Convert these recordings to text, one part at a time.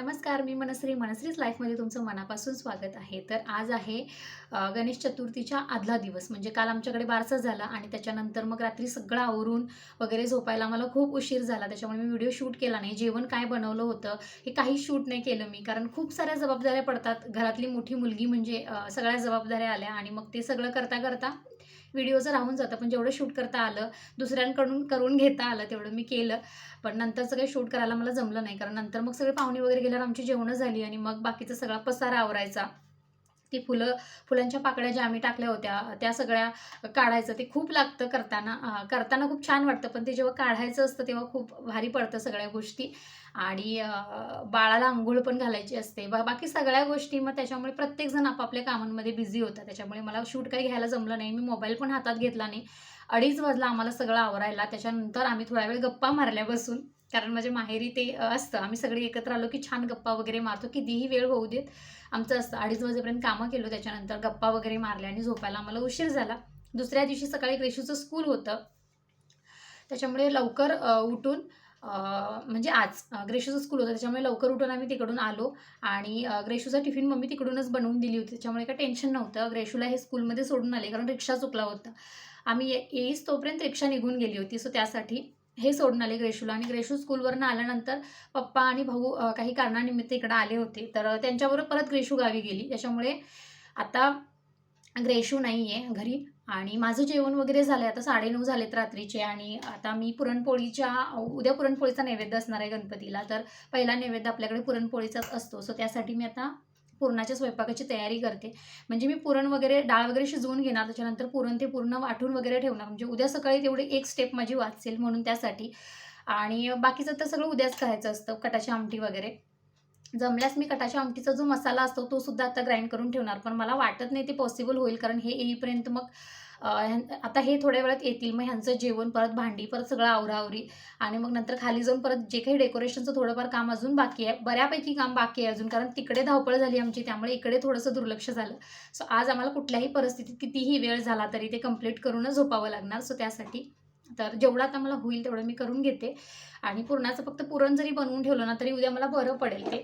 नमस्कार मी मनश्री. मनश्रीच लाईफमध्ये तुमचं मनापासून स्वागत आहे. तर आज आहे गणेश चतुर्थीच्या आदला दिवस. म्हणजे काल आमच्याकडे बारसा झाला आणि त्याच्यानंतर मग रात्री सगळं आवरून वगैरे झोपायला मला खूप उशीर झाला. त्याच्यामुळे मी व्हिडिओ शूट केला नाही. जेवण काय बनवलं होतं हे काही शूट नाही केलं मी. कारण खूप साऱ्या जबाबदाऱ्या पडतात. घरातली मोठी मुलगी म्हणजे सगळ्या जबाबदाऱ्या आल्या आणि मग ते सगळं करता करता व्हिडिओचं राहून जातं पण जेवढं शूट करता आलं दुसऱ्यांकडून करून घेता आलं तेवढं मी केलं. पण नंतरचं काही शूट करायला मला जमलं नाही कारण नंतर मग सगळे पाहुणे वगैरे गेल्यावर आमची जेवणं झाली आणि मग बाकीचा सगळा पसारा आवरायचा. ती फुलं फुलांच्या पाकळ्या ज्या आम्ही टाकल्या होत्या त्या सगळ्या काढायचं. ते खूप लागतं करताना करताना खूप छान वाटतं पण ते जेव्हा काढायचं असतं तेव्हा खूप भारी पडतं सगळ्या गोष्टी. आणि बाळाला आंघोळ पण घालायची असते. बा बाकी सगळ्या गोष्टी मग त्याच्यामुळे प्रत्येकजण आपापल्या कामांमध्ये बिझी होता. त्याच्यामुळे मला शूट काही घ्यायला जमलं नाही. मी मोबाईल पण हातात घेतला नाही. अडीच वाजला आम्हाला सगळं आवरायला. त्याच्यानंतर आम्ही थोडा वेळ गप्पा मारल्या बसून कारण माझ्या माहेरी ते असतं. आम्ही सगळे एकत्र आलो की छान गप्पा वगैरे मारतो कितीही वेळ होऊ देत आमचं असतं. अडीच वाजेपर्यंत कामं केलो त्याच्यानंतर गप्पा वगैरे मारल्या आणि झोपायला आम्हाला उशीर झाला. दुसऱ्या दिवशी सकाळी ग्रेशूचं स्कूल होतं. त्याच्यामुळे लवकर उठून म्हणजे आज ग्रेशूचं स्कूल होतं. त्याच्यामुळे लवकर उठून आम्ही तिकडून आलो आणि ग्रेशूचा टिफिन मम्मी तिकडूनच बनवून दिली होती. त्याच्यामुळे काही टेन्शन नव्हतं. ग्रेशूला हे स्कूलमध्ये सोडून आले कारण रिक्षा चुकला होता. आम्ही ये- येईस तोपर्यंत रिक्षा निघून गेली होती. सो त्यासाठी हे सोडून आले ग्रेशूला. आणि ग्रेशू स्कूलवरनं आल्यानंतर पप्पा आणि भाऊ काही कारणानिमित्त इकडं आले होते. तर त्यांच्याबरोबर परत ग्रेशू गावी गेली. त्याच्यामुळे आता ग्रेशू नाही आहे घरी. आणि माझं जेवण वगैरे झालं आहे आता साडेनऊ झालेत रात्रीचे. आणि आता मी पुरणपोळीच्या उद्या पुरणपोळीचा नैवेद्य असणार आहे गणपतीला. तर पहिला नैवेद्य आपल्याकडे पुरणपोळीचाच असतो. सो त्यासाठी मी आता पुरणाच्या स्वयंपाकाची तयारी करते. म्हणजे मी पुरण वगैरे डाळ वगैरे शिजवून घेणार त्याच्यानंतर पुरण ते पूर्ण वाटून वगैरे ठेवणार. म्हणजे उद्या सकाळी तेवढी एक स्टेप माझी वाचेल म्हणून त्यासाठी. आणि बाकीचं तर सगळं उद्याच करायचं असतं कटाची आमटी वगैरे. जमल्यास मी कटाच्या आमटीचा जो मसाला असतो तो सुद्धा आता ग्राइंड करून ठेवणार. पण मला वाटत नाही ते पॉसिबल होईल कारण हे येईपर्यंत मग आता हे थोड्या वेळात येतील. मग ह्यांचं जेवण परत भांडी परत सगळं आवरावरी आणि मग नंतर खाली जाऊन परत जे काही डेकोरेशनचं थोडंफार काम अजून बाकी आहे. बऱ्यापैकी काम बाकी आहे अजून कारण तिकडे धावपळ झाली आमची त्यामुळे इकडे थोडंसं दुर्लक्ष झालं. सो आज आम्हाला कुठल्याही परिस्थितीत कितीही वेळ झाला तरी ते कंप्लीट करूनच झोपावं लागणार. सो त्यासाठी तर जेवढं आता मला होईल तेवढं मी करून घेते. आणि पुरणाचं फक्त पुरण जरी बनवून ठेवलं ना तरी उद्या मला बरं पडेल ते.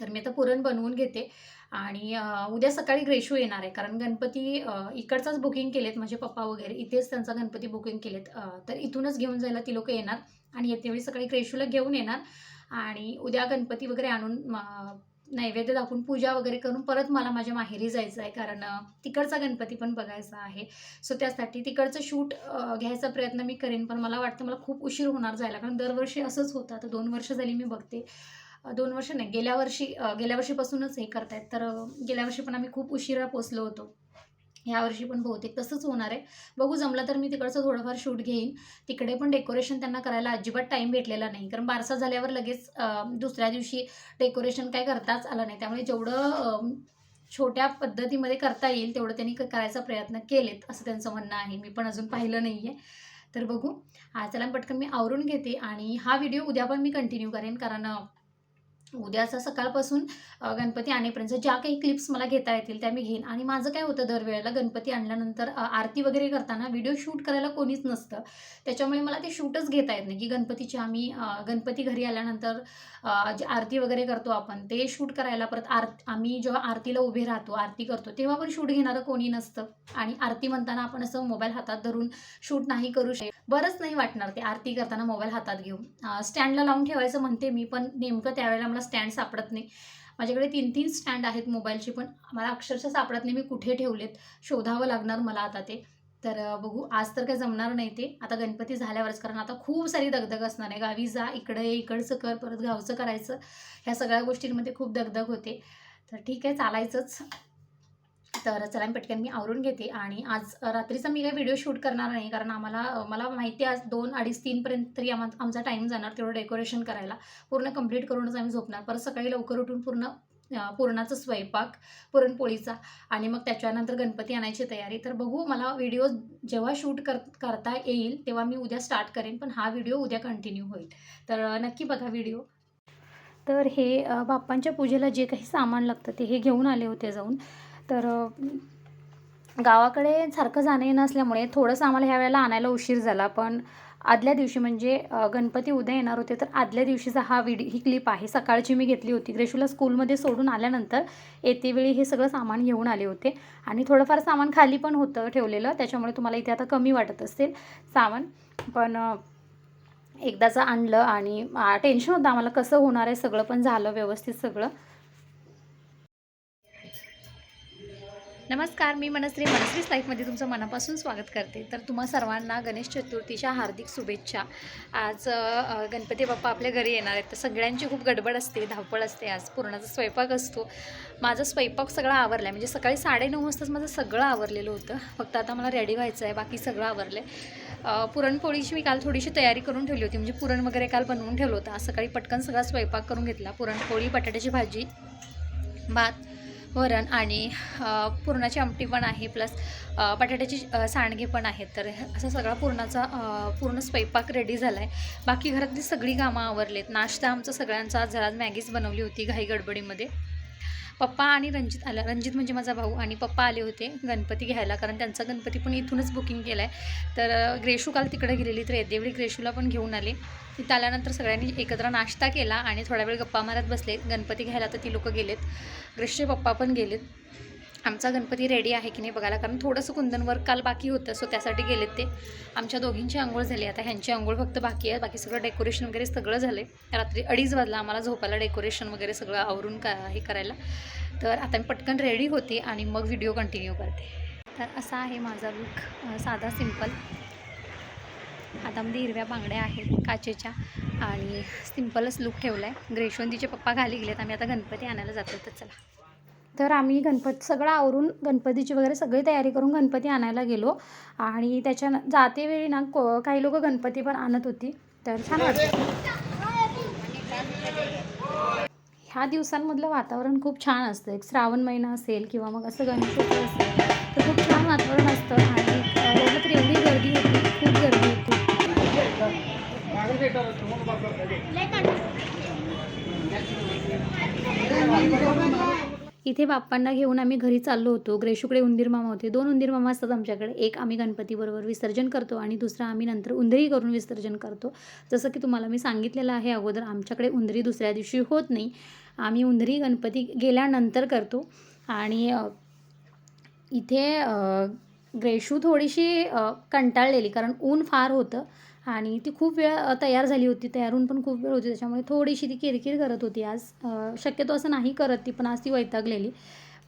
तर मी आता पुरण बनवून घेते. आणि उद्या सकाळी ग्रेशू येणार आहे. कारण गणपती इकडचाच बुकिंग केलेत माझे पप्पा वगैरे. इथेच त्यांचा गणपती बुकिंग केलेत. तर इथूनच घेऊन जायला ती लोक येणार. आणि येतेवेळी सकाळी ग्रेशूला घेऊन येणार. आणि उद्या गणपती वगैरे आणून नैवेद्य दाखवून पूजा वगैरे करून परत मला माझ्या माहेरी जायचं आहे. कारण तिकडचा गणपती पण बघायचा आहे. सो त्यासाठी तिकडचं शूट घ्यायचा प्रयत्न मी करेन. पण मला वाटतं मला खूप उशीर होणार जायला. कारण दरवर्षी असंच होतं. आता दोन वर्ष झाली मी बघते. दोन वर्ष नाही गेल्या वर्षी गेल्या वर्षीपासूनच हे करतायत. तर गेल्या वर्षी पण आम्ही खूप उशिरा पोचलो होतो. ह्या वर्षी पण बहुतेक तसंच होणार आहे. बघू जमलं तर मी तिकडचं थोडंफार शूट घेईन. तिकडे पण डेकोरेशन त्यांना करायला अजिबात टाईम भेटलेला नाही. कारण बारसा झाल्यावर लगेच दुसऱ्या दिवशी डेकोरेशन काय करताच आलं नाही. त्यामुळे जेवढं छोट्या पद्धतीमध्ये करता येईल तेवढं त्यांनी क- करायचा प्रयत्न केलेत असं त्यांचं म्हणणं आहे. मी पण अजून पाहिलं नाही आहे तर बघू. आज चला पटकन मी आवरून घेते आणि हा व्हिडिओ उद्या पण मी कंटिन्यू करेन. कारण उद्याचा सकाळपासून गणपती आणेपर्यंत ज्या काही क्लिप्स मला घेता येतील त्या मी घेईन. आणि माझं काय होतं दरवेळेला गणपती आणल्यानंतर आरती वगैरे करताना व्हिडिओ शूट करायला कोणीच नसतं. त्याच्यामुळे मला ते शूटच घेता येत नाही की गणपतीची आम्ही गणपती घरी आल्यानंतर जे जी आरती वगैरे करतो आपण ते शूट करायला परत आर आम्ही जेव्हा आरतीला उभे राहतो आरती करतो तेव्हा पण शूट घेणारं कोणी नसतं. आणि आरती म्हणताना आपण असं मोबाईल हातात धरून शूट नाही करू शकत. बरंच नाही वाटणार ते आरती करताना मोबाईल हातात घेऊन. स्टँडला लावून ठेवायचं म्हणते मी पण नेमकं त्यावेळेला मला स्टँड सापडत नाही. माझ्याकडे तीन तीन स्टँड आहेत मोबाईलची पण मला अक्षरशः सापडत नाही. मी कुठे ठेवलेत? शोधावं लागणार मला आता ते. तर बघू. आज तर काय जमणार नाही ते. आता गणपती झाल्यावरच कारण आता खूप सारी दगदग असणार आहे. गावी जा इकडे ये, इकडचं कर परत गावचं करायचं. ह्या सगळ्या गोष्टींमध्ये खूप दगदग होते. तर ठीक आहे चालायचंच. तर चला मी पटकन मी आवरून घेते. आणि आज रात्रीचा मी काही व्हिडिओ शूट करणार नाही कारण आम्हाला मला माहिती आहे आज दोन अडीच तीनपर्यंत तरी आम्हा आमचा टाईम जाणार तेवढं डेकोरेशन करायला. पूर्ण कंप्लीट करूनच आम्ही झोपणार. परत सकाळी लवकर उठून पूर्ण पुरणाचा स्वयंपाक पुरणपोळीचा आणि मग त्याच्यानंतर गणपती आणायची तयारी. तर बघू मला व्हिडिओ जेव्हा शूट कर करता येईल तेव्हा मी उद्या स्टार्ट करेन पण हा व्हिडिओ उद्या कंटिन्यू होईल. तर नक्की बघा व्हिडिओ तर हे बाप्पांच्या पूजेला जे काही सामान लागतं ते हे घेऊन आले होते जाऊन. तर गावाकडे सारखं जाणं येणं असल्यामुळे थोडंसं आम्हाला ह्या वेळेला आणायला उशीर झाला. पण आदल्या दिवशी म्हणजे गणपती उद्या येणार होते तर आदल्या दिवशीचा हा व्हिडिओ ही क्लिप आहे. सकाळची मी घेतली होती. ग्रेशूला स्कूलमध्ये सोडून आल्यानंतर येतेवेळी हे सगळं सामान घेऊन आले होते. आणि थोडंफार सामान खाली पण होतं ठेवलेलं. त्याच्यामुळे तुम्हाला इथे आता कमी वाटत असेल सामान. पण एकदाचं आणलं आणि टेन्शन होतं आम्हाला कसं होणार आहे सगळं पण झालं व्यवस्थित सगळं. नमस्कार मी मनश्री. मनश्रीच लाईफमध्ये तुमचं मनापासून स्वागत करते. तर तुम्हा सर्वांना गणेश चतुर्थीच्या हार्दिक शुभेच्छा. आज गणपती बाप्पा आपल्या घरी येणार आहेत. तर सगळ्यांची खूप गडबड असते धावपळ असते आज. पूर्णाचा स्वयंपाक असतो. माझा स्वयंपाक सगळा आवरला आहे म्हणजे सकाळी साडेनऊ वाजताच माझं सगळं आवरलेलं होतं. फक्त आता मला रेडी व्हायचं आहे. बाकी सगळं आवरलं आहे पुरणपोळीची मी काल थोडीशी तयारी करून ठेवली होती. म्हणजे पुरण वगैरे काल बनवून ठेवलं होतं. आज सकाळी पटकन सगळा स्वयंपाक करून घेतला. पुरणपोळी बटाट्याची भाजी भात वरण आणि पुरणाची आमटी पण आहे प्लस बटाट्याची सांडगे पण आहेत तर असा सगळा पुरणाचा पूर्ण स्वयंपाक रेडी झाला आहे बाकी घरातली सगळी कामं आवरलेत. नाश्ता आमचा सगळ्यांचा. आज जरा मॅगीच बनवली होती घाई गडबडीमध्ये. पप्पा आणि रंजित आला. रंजित म्हणजे माझा भाऊ आणि पप्पा आले होते गणपती घ्यायला कारण त्यांचा गणपती पण इथूनच बुकिंग केला आहे तर ग्रेशू काल तिकडे गेलेली तर येतेवेळी ग्रेशूला पण घेऊन आले. तिथं आल्यानंतर सगळ्यांनी एकत्र नाश्ता केला आणि थोडा वेळ गप्पा मारत बसले. गणपती घ्यायला तर ती लोक गेलेत. ग्रेशूचे पप्पा पण गेलेत. आमचा गणपती रेडी आहे की नाही बघायला? कारण थोडंसं कुंदन वर्क काल बाकी होतं सो त्यासाठी गेलेत ते. आमच्या दोघींची आंघोळ झाली. आता ह्यांची आंघोळ फक्त बाकी आहे. बाकी सगळं डेकोरेशन वगैरे सगळं झालं आहे रात्री अडीच वाजला आम्हाला झोपायला डेकोरेशन वगैरे सगळं आवरून का हे करायला. तर आता मी पटकन रेडी होते आणि मग व्हिडिओ कंटिन्यू करते. तर असा आहे माझा लुक साधा सिंपल हातामध्ये हिरव्या बांगड्या आहेत काचेच्या आणि सिम्पलच लुक ठेवला आहे ग्रेशवंतीचे पप्पा खाली गेलेत. आम्ही आता गणपती आणायला जातो तर चला. तर आम्ही गणपती सगळं आवरून गणपतीची वगैरे सगळी तयारी करून गणपती आणायला गेलो. आणि त्याच्या जाते वेळी ना को काही लोक गणपती पण आणत होती. तर छान वाटतं ह्या दिवसांमधलं वातावरण खूप छान असतं. एक श्रावण महिना असेल किंवा मग असं गणपती असेल तर खूप छान वातावरण असतं. आणि तर एवढी गर्दी होती. खूप गर्दी होती. इथे बाप्पांना घेऊन आम्ही घरी चाललो होतो. ग्रेशूकडे उंदीर मामा होते. दोन उंदीर मामा असतात आमच्याकडे. एक आम्ही गणपतीबरोबर विसर्जन करतो आणि दुसरा आम्ही नंतर उंदरी करून विसर्जन करतो. जसं की तुम्हाला मी सांगितलेलं आहे अगोदर आमच्याकडे उंदरी दुसऱ्या दिवशी होत नाही. आम्ही उंदरी गणपती गेल्यानंतर करतो. आणि इथे ग्रेशू थोडीशी कंटाळलेली कारण ऊन फार होतं. आणि ती खूप वेळ तयार झाली होती. तयार होऊन पण खूप वेळ होती. त्याच्यामुळे थोडीशी ती किरकिर करत होती आज. शक्यतो असं नाही करत ती पण आज ती वैतागलेली.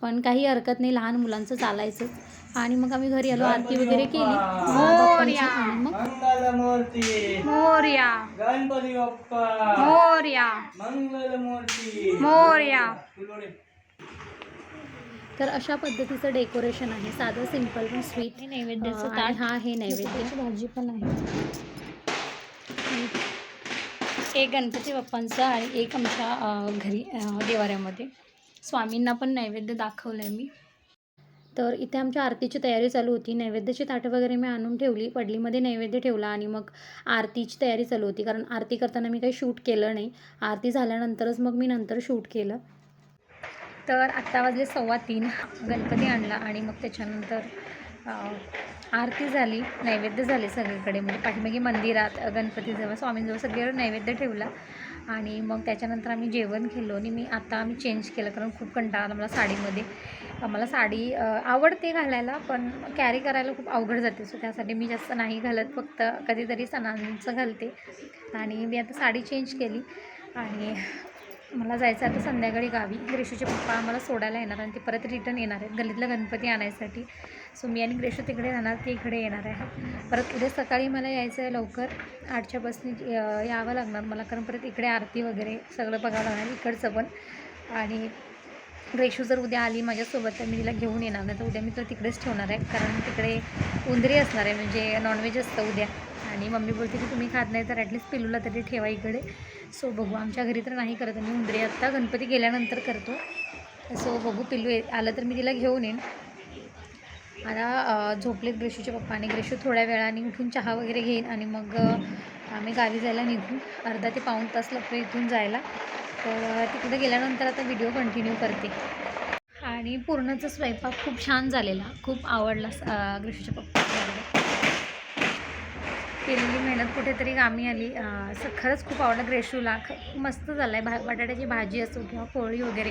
पण काही हरकत नाही. लहान मुलांचं चालायचंच आणि मग आम्ही घरी आलो. आरती वगैरे केली. आणि मग? मंगलमूर्ती. मोर्या. गणपती बाप्पा. मोर्या. मंगलमूर्ती. मोरया. फुलोडे. तर अशा पद्धतीचं डेकोरेशन आहे. साधं सिंपल पण स्वीट. नैवेद्याचं ताट. हा आहे नैवेद्याची भाजी पण आहे. एक गणपती बाप्पांचा आणि एक आमच्या घरी देवाऱ्यामध्ये. स्वामींना पण नैवेद्य दाखवलं आहे मी. तर इथे आमच्या आरतीची तयारी चालू होती. नैवेद्याची ताटं वगैरे मी आणून ठेवली. पडलीमध्ये नैवेद्य ठेवला आणि मग आरतीची तयारी चालू होती. कारण आरती करताना मी काही शूट केलं नाही. आरती झाल्यानंतरच मग मी नंतर शूट केलं. तर आत्ता वाजले सव्वा तीन. गणपती आणला आणि मग त्याच्यानंतर आरती झाली नैवेद्य झाले सगळीकडे म्हणजे पाठीमागे मंदिरात गणपतीजवळ स्वामींजवळ सगळीकडे नैवेद्य ठेवला. आणि मग त्याच्यानंतर आम्ही जेवण केलो आणि मी आता आम्ही चेंज केलं कारण खूप कंटाळा मला साडीमध्ये. मला साडी आवडते घालायला पण कॅरी करायला खूप अवघड जाते. सो त्यासाठी मी जास्त नाही घालत फक्त कधीतरी सणांचं घालते. आणि मी आता साडी चेंज केली. आणि मला जायचं आता संध्याकाळी गावी. रेशूचे पप्पा आम्हाला सोडायला येणार आणि ते परत रिटर्न येणार आहेत. गल्लीतला गणपती आणायसाठी. सो मी आणि ग्रेशो तिकडे राहणार ते इकडे येणार आहे. परत उद्या सकाळी मला यायचं आहे लवकर. आठच्या बसने यावं लागणार मला कारण परत इकडे आरती वगैरे सगळं बघावं लागणार इकडचं पण. आणि ग्रेशू जर उद्या आली माझ्यासोबत तर मी तिला घेऊन येणार नाही तर उद्या मी तर तिकडेच ठेवणार आहे कारण तिकडे उंदरी असणार आहे म्हणजे नॉनव्हेज असतं उद्या. आणि मम्मी बोलते की तुम्ही खात नाही तर ॲटलीस्ट पिलूला तरी ठेवा इकडे. सो बघू आमच्या घरी तर नाही करत मी उंदरी. आत्ता गणपती गेल्यानंतर करतो. सो बघू पिल्लू ये आलं तर मी तिला घेऊन येईन. आता झोपलेत ग्रेशूचे पप्पा आणि ग्रेशू थोड्या वेळाने उठून चहा वगैरे घेईन आणि मग आम्ही गावी जायला निघू. अर्धा ते पाऊण तास लागतो इथून जायला. तर तिकडे गेल्यानंतर आता व्हिडिओ कंटिन्यू करते. आणि पूर्णचा स्वयंपाक खूप छान झालेला. खूप आवडला ग्रेशूच्या पप्पा केलेली मेहनत कुठेतरी कामी आली. असं खरंच खूप आवडलं. ग्रेशूला ख मस्त झालं आहे भा बटाट्याची भाजी असो किंवा पोळी वगैरे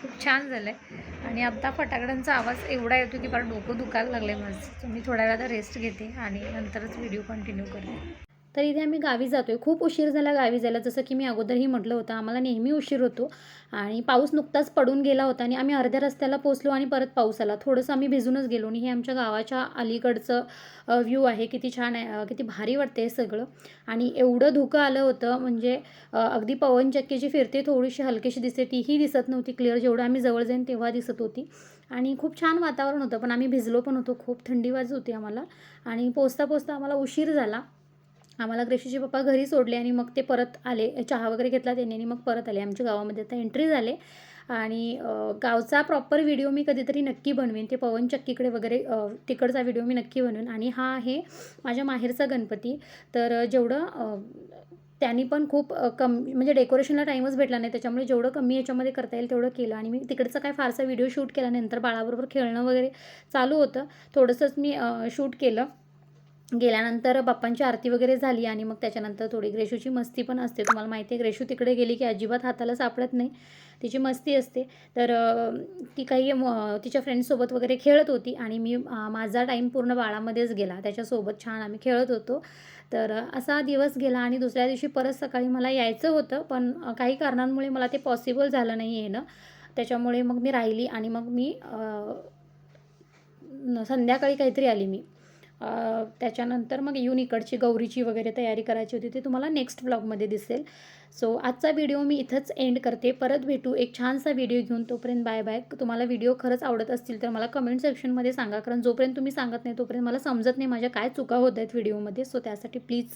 खूप छान झालं आहे आणि आत्ता फटाकड्यांचा आवाज एवढा येतो की फार डोकं दुखायला लागलं आहे माझं. मी थोड्या वेळा रेस्ट घेते आणि नंतरच व्हिडिओ कंटिन्यू करते तर इथे आम्ही गावी जातो आहे खूप उशीर झाला गावी जायला. जसं की मी अगोदरही म्हटलं होतं आम्हाला नेहमी उशीर होतो आणि पाऊस नुकताच पडून गेला होता आणि आम्ही अर्ध्या रस्त्याला पोचलो आणि परत पाऊस आला. थोडंसं आम्ही भिजूनच गेलो आणि हे आमच्या गावाच्या अलीकडचं व्ह्यू आहे. किती छान आहे. किती भारी वाटते हे सगळं. आणि एवढं धुकं आलं होतं म्हणजे अगदी पवनचक्की जी फिरते थोडीशी हलकीशी दिसते. तीही दिसत नव्हती क्लिअर जेवढं आम्ही जवळ जाईन तेव्हा दिसत होती. आणि खूप छान वातावरण होतं. पण आम्ही भिजलो पण होतो. खूप थंडी वाज होती आम्हाला. आणि पोचता पोचता आम्हाला उशीर झाला. आम्हाला ग्रेशीचे पप्पा घरी सोडले आणि मग ते परत आले. चहा वगैरे घेतला त्यांनी आणि मग परत आले. आमच्या गावामध्ये आता एंट्री झाले. आणि गावचा प्रॉपर व्हिडिओ मी कधीतरी नक्की बनवेन. ते पवन चक्कीकडे वगैरे तिकडचा व्हिडिओ मी नक्की बनवेन. आणि हा आहे माझ्या माहेरचा गणपती. तर जेवढं त्यांनी पण खूप कम म्हणजे डेकोरेशनला टाईमच भेटला नाही. त्याच्यामुळे जेवढं कमी याच्यामध्ये करता येईल तेवढं केलं. आणि मी तिकडचा काय फारसा व्हिडिओ शूट केला नंतर बाळाबरोबर खेळणं वगैरे चालू होतं. थोडंसंच मी शूट केलं. गेल्यानंतर बाप्पांची आरती वगैरे झाली आणि मग त्याच्यानंतर थोडी ग्रेशूची मस्ती पण असते. तुम्हाला माहिती आहे ग्रेशू तिकडे गेली की अजिबात हाताला सापडत नाही. तिची मस्ती असते. तर ती काही तिच्या फ्रेंड्ससोबत वगैरे खेळत होती आणि मी माझा टाईम पूर्ण बाळामध्येच गेला. त्याच्यासोबत छान आम्ही खेळत होतो. तर असा दिवस गेला आणि दुसऱ्या दिवशी परत सकाळी मला यायचं होतं पण काही कारणांमुळे मला ते पॉसिबल झालं नाही येणं. त्याच्यामुळे मग मी राहिली आणि मग मी संध्याकाळी काहीतरी आली मी. त्याच्यानंतर मग येऊन इकडची गौरीची वगैरे तयारी करायची होती ते तुम्हाला नेक्स्ट ब्लॉगमध्ये दिसेल. सो आजचा व्हिडिओ मी इथंच एंड करते. परत भेटू. एक छानसा व्हिडिओ घेऊन तोपर्यंत बाय बाय तुम्हाला व्हिडिओ खरंच आवडत असतील तर मला कमेंट सेक्शनमध्ये सांगा. कारण जोपर्यंत तुम्ही सांगत नाही तोपर्यंत मला समजत नाही माझ्या काय चुका होत आहेत व्हिडिओमध्ये सो त्यासाठी प्लीज